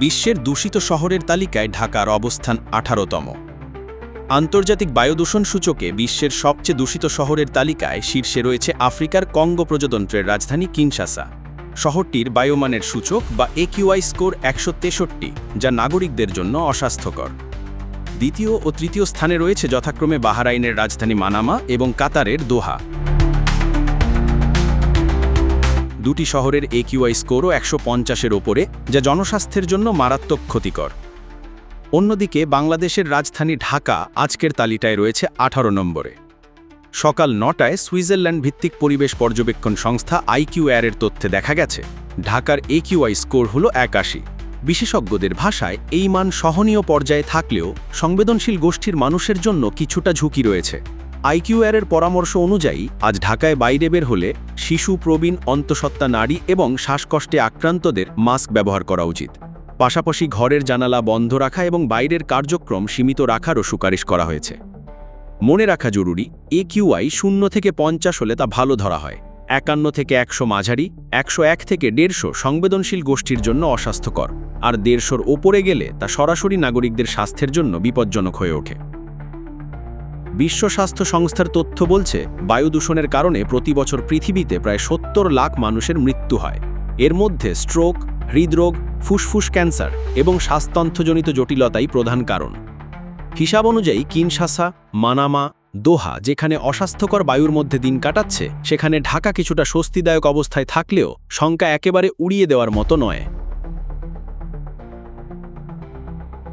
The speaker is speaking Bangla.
বিশ্বের দূষিত শহরের তালিকায় ঢাকার অবস্থান আঠারোতম। আন্তর্জাতিক বায়ুদূষণ সূচকে বিশ্বের সবচেয়ে দূষিত শহরের তালিকায় শীর্ষে রয়েছে আফ্রিকার কঙ্গো প্রজাতন্ত্রের রাজধানী কিনশাসা। শহরটির বায়ুমানের সূচক বা একিউআই স্কোর একশো তেষট্টি, যা নাগরিকদের জন্য অস্বাস্থ্যকর। দ্বিতীয় ও তৃতীয় স্থানে রয়েছে যথাক্রমে বাহারাইনের রাজধানী মানামা এবং কাতারের দোহা। দুটি শহরের একিউআই স্কোরও একশো পঞ্চাশের ওপরে, যা জনস্বাস্থ্যের জন্য মারাত্মক ক্ষতিকর। অন্যদিকে, বাংলাদেশের রাজধানী ঢাকা আজকের তালিকায় রয়েছে আঠারো নম্বরে। সকাল নটায় সুইজারল্যান্ড ভিত্তিক পরিবেশ পর্যবেক্ষণ সংস্থা আইকিউআর এর তথ্যে দেখা গেছে, ঢাকার একিউআই স্কোর হল একাশি। বিশেষজ্ঞদের ভাষায়, এই মান সহনীয় পর্যায়ে থাকলেও সংবেদনশীল গোষ্ঠীর মানুষের জন্য কিছুটা ঝুঁকি রয়েছে। আইকিউআর এর পরামর্শ অনুযায়ী, আজ ঢাকায় বাইরে বের হলে শিশু, প্রবীণ, অন্তঃসত্ত্বা নারী এবং শ্বাসকষ্টে আক্রান্তদের মাস্ক ব্যবহার করা উচিত। পাশাপাশি ঘরের জানালা বন্ধ রাখা এবং বাইরের কার্যক্রম সীমিত রাখারও সুপারিশ করা হয়েছে। মনে রাখা জরুরি এ কিউআই শূন্য থেকে পঞ্চাশ হলে তা ভালো ধরা হয়। একান্ন থেকে একশো মাঝারি, একশো এক থেকে দেড়শো সংবেদনশীল গোষ্ঠীর জন্য অস্বাস্থ্যকর। আর দেড়শোর ওপরে গেলে তা সরাসরি নাগরিকদের স্বাস্থ্যের জন্য বিপজ্জনক হয়ে ওঠে। বিশ্ব স্বাস্থ্য সংস্থার তথ্য বলছে বায়ু দূষণের কারণে প্রতি বছর পৃথিবীতে প্রায় সত্তর লাখ মানুষের মৃত্যু হয়। এর মধ্যে স্ট্রোক, হৃদরোগ, ফুসফুস ক্যান্সার এবং শ্বাসতন্ত্রজনিত জটিলতাই প্রধান কারণ। হিসাব অনুযায়ী কিনশাসা মানামা, দোহা যেখানে অস্বাস্থ্যকর বায়ুর মধ্যে দিন কাটাচ্ছে, সেখানে ঢাকা কিছুটা স্বস্তিদায়ক অবস্থায় থাকলেও সংখ্যা একেবারে উড়িয়ে দেওয়ার মতো নয়।